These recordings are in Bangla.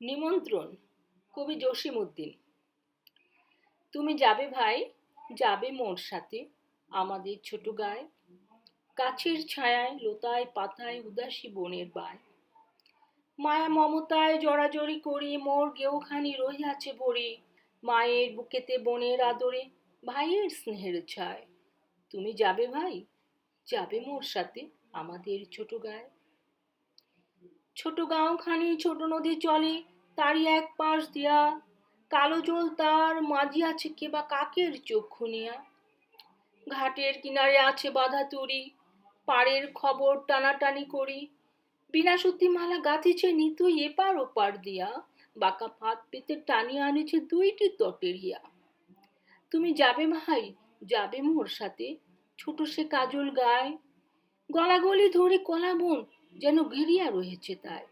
নিমন্ত্রণ, কবি জসিম উদ্দিন তুমি যাবে ভাই, যাবে মোর সাথে, আমাদের ছোট গায়ে। কাছের ছায়ায়, লোতায়, পাতায়, উদাসী বনের বায়। মায়া মমতায় জড়াজড়ি করি, মোর গেউখানি রইয়াছে ভরি। মায়ের বুকেতে বনের আদরে, ভাইয়ের স্নেহের ছায়। তুমি যাবে ভাই, যাবে মোর সাথে, আমাদের ছোট গায়ে। ছোট গাঁওখানি, ছোট নদী চলে, তারই এক পাশ দিয়া কালো জল তার মাঝি আছে কে বা কাকের চক্ষু নিয়া। ঘাটের কিনারে আছে বাধা তরি পাড়ের খবর টানাটানি করি। বিনা সত্যি মালা গাঁথিছে নিতুই এপার ওপার দিয়া, বাঁকা ফাঁদ পেতে টানিয়ে আনেছে দুইটি তটের হিয়া। তুমি যাবে মাহাই, যাবে মোর সাথে, ছোট সে কাজল গায়। গলাগলি ধরে কলা বন যেন ঘেরিয়া রয়েছে তাই।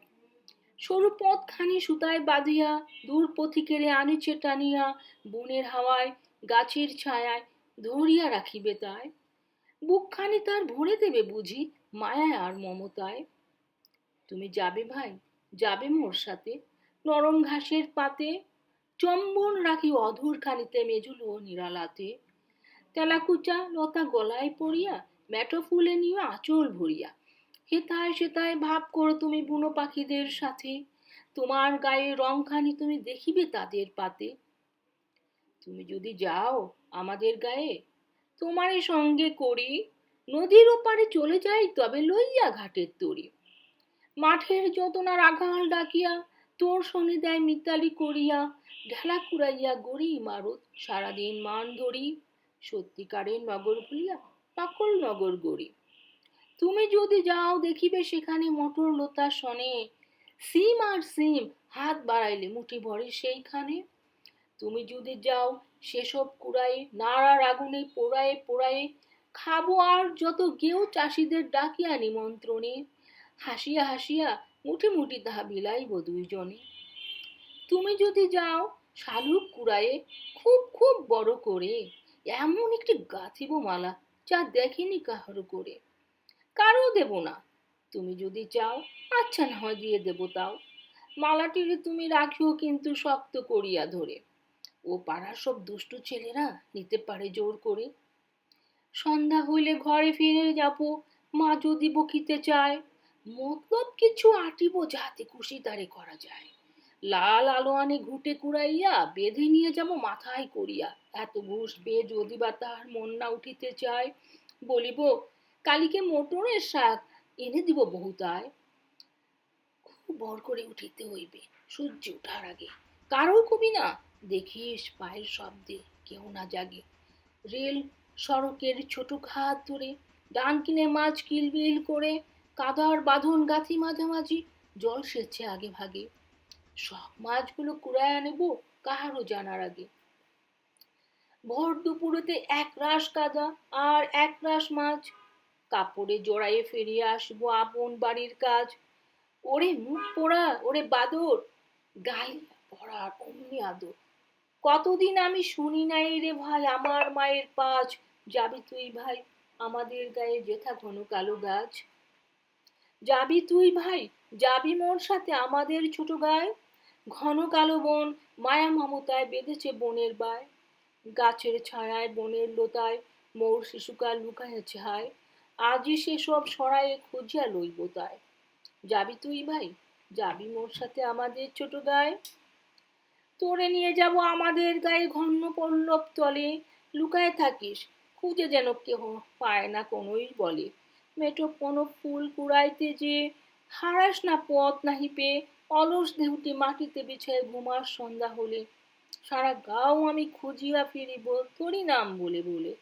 সরু পথখানি সুতায় বাঁধিয়া দূর পথিকেরে আনিছে টানিয়া বনের হাওয়ায় গাছের ছায়ায় ধরিয়া রাখিবে তাই। বুকখানি তার ভরে দেবে বুঝি মায়ায় আর মমতায়। তুমি যাবে ভাই, যাবে মোর সাথে, নরম ঘাসের পাতে, চম্বন রাখি অধুর খানিতে মেজুলো নিরালাতে। তেলাকুচা লতা গলায় পড়িয়া মেটো ফুলে নিয়ে আঁচল ভরিয়া হেতায় সেতায় ভাব করো তুমি বুনো পাখিদের সাথে। তোমার গায়ে রংখানি তুমি দেখিবে তাদের পাতে। তুমি যদি যাও আমাদের গায়ে তোমারই সঙ্গে করি, নদীর ওপারে চলে যাই তবে লইয়া ঘাটের তরি। মাঠের যতনার আঘাল ডাকিয়া, তোর শনি দেয় মিতালি করিয়া, ঢেলা কুড়াইয়া গড়ি মারুত সারাদিন মান ধরি। সত্যিকারের নগর ভুলিয়া পাকল নগর গড়ি। যদি যাও, দেখিবে সেখানে মটর লতা শনে সিম আর সিম, হাত বাড়াইলে মুঠি ভরে সেইখানে। তুমি যদি যাও, সেসব কুড়াই নাড়ার আগুনে পোড়ায়ে পোড়ায়ে, খাব আর যত গেও চাষিদের ডাকিয়া নিমন্ত্রণে। হাসিয়া হাসিয়া মুঠি মুঠি তাহা বিলাইব দুইজনে। তুমি যদি যাও, শালুক কুড়ায়ে, খুব খুব বড় করে, এমন একটি গাঁথিব মালা, যা দেখেনি কাহার করে। কারও দেব না। তুমি যদি চাও আচ্ছা না হয় দিয়ে দেব তাও। মালাটির তুমি রাখিও কিন্তু শক্ত করিয়া ধরে। ও পাড়ার সব দুষ্টু ছেলেরা নিতে পারে জোর করে। সন্ধ্যা হইলে ঘরে ফিরে যাব, মা যদি বকিতে চায়। মতলব কিছু আটিব যাতে খুশি তারে করা যায়। লাল আলো আনে ঘুটে কুড়াইয়া বেঁধে নিয়ে যাব মাথায় করিয়া। এত ঘুষ পেয়ে যদি বা তাহার মন না উঠিতে চায়, বলিব কালিকে মোটরের শাক এনে দিব বহুতায়। খুব বর করে উঠিতে হইবে, সূর্য উঠার আগে। কারও কবি না, দেখিস পায়ের শব্দে কেউ না জাগে। রেল সড়কের ছোট খাত ধরে, ডান কিনে মাছ কিলবিল করে, কাদার বাঁধন গাথি মাঝামাঝি, জল সেচ্ছে আগে ভাগে। সব মাছগুলো কুড়ায় আনেব কাহারও জানার আগে। ভোর দুপুরেতে এক রাস কাদা আর এক রাস মাছ কাপড়ে জড়াইয়ে ফিরিয়ে আসব আপন বাড়ির কাজ। ওরে মুখ পোড়া, ওরে বাদর গায়ে পড়ার অমনি আদর। কতদিন আমি শুনি নাই রে ভাই, আমার মায়ের পাঁচ যাবি তুই ভাই, আমাদের গায়ে যেথা ঘন কালো গাছ। যাবি তুই ভাই, যাবি মোর সাথে আমাদের ছোট গায়ে। ঘন কালো বন মায়া মমতায় বেঁধেছে বনের বায়। গাছের ছায়ায় বনের লোতায় মোর শিশুকাল লুকাইয়াছে হায়। আজই সেসব সরায়ে খুঁজিয়া লইব তাই। যাবি তুই ভাই? যাবি মোর সাথে আমাদের ছোট গায়ে তোরে নিয়ে যাব আমাদের গায়ে ঘন পল্লব তলে। লুকায় থাকিস, খুঁজে যেন কেহ পায় না কোনোই বলে। মেটো কোনো ফুল কুড়াইতে যে হারাস না পথ নাহি পেয়ে অলস দেহটি মাটিতে বিছায় ঘুমার সন্ধ্যা হলে। সারা গাও আমি খুঁজিয়া ফিরিব, তোরই নাম বলে বলে।